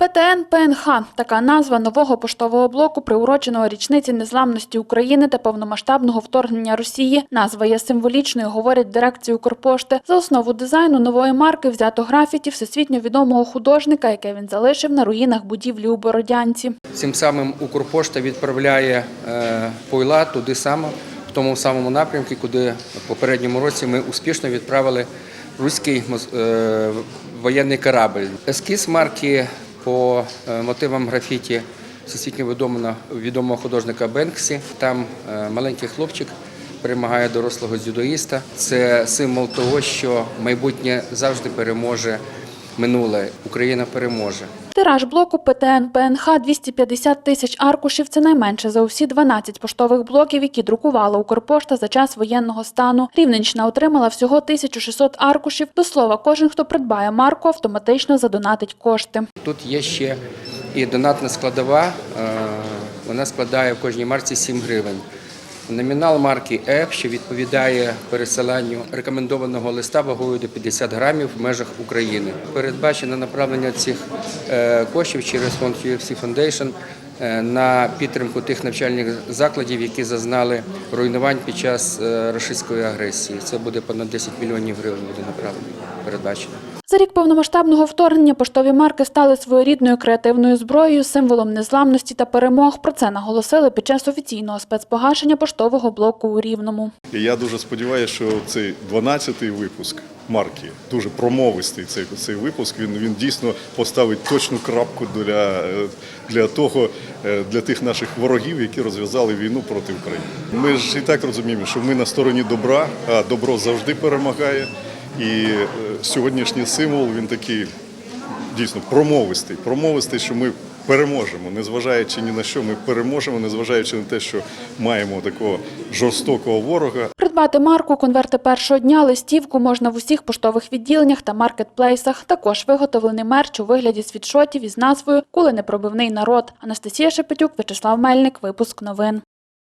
ПТН ПНХ – така назва нового поштового блоку, приуроченого річниці незламності України та повномасштабного вторгнення Росії. Назва є символічною, говорять в дирекції Укрпошти. За основу дизайну нової марки взято графіті всесвітньо відомого художника, яке він залишив на руїнах будівлі у Бородянці. Цим самим Укрпошта відправляє е, пойла туди само, в тому самому напрямку, куди в попередньому році ми успішно відправили руський е, воєнний корабль. Ескіз марки по е, мотивам графіті всесвітньо відомого, відомого художника Бенксі. Там е, маленький хлопчик перемагає дорослого дзюдоїста. Це символ того, що майбутнє завжди переможе минуле. Україна переможе. Тираж блоку ПТН ПНХ 250 тисяч аркушів – це найменше за усі 12 поштових блоків, які друкувала Укрпошта за час воєнного стану. Рівненщина отримала всього 1600 аркушів. До слова, кожен, хто придбає марку, автоматично задонатить кошти. Тут є ще і донатна складова. е, Вона складає в кожній марці 7 гривень. Номінал марки F, що відповідає пересиланню рекомендованого листа вагою до 50 грамів в межах України. Передбачено направлення цих е, коштів через фонд UFC Foundation е, на підтримку тих навчальних закладів, які зазнали руйнувань під час е, російської агресії. Це буде понад 10 мільйонів гривень буде направлено, передбачено. За рік повномасштабного вторгнення поштові марки стали своєрідною креативною зброєю, символом незламності та перемог. Про це наголосили під час офіційного спецпогашення поштового блоку у Рівному. Я дуже сподіваюся, що цей 12-й випуск марки, дуже промовистий цей, цей випуск, він, він дійсно поставить точну крапку для, для того, е, для тих наших ворогів, які розв'язали війну проти України. Ми ж і так розуміємо, що ми на стороні добра, а добро завжди перемагає. І е, сьогоднішній символ він такий дійсно промовистий. Промовистий, що ми переможемо, незважаючи ні на що, ми переможемо, незважаючи на те, що маємо такого жорстокого ворога. Придбати марку, конверти першого дня, листівку можна в усіх поштових відділеннях та маркетплейсах. Також виготовлений мерч у вигляді світшотів із назвою «Кули непробивний народ». Анастасія Шепетюк, Вячеслав Мельник. Випуск новин.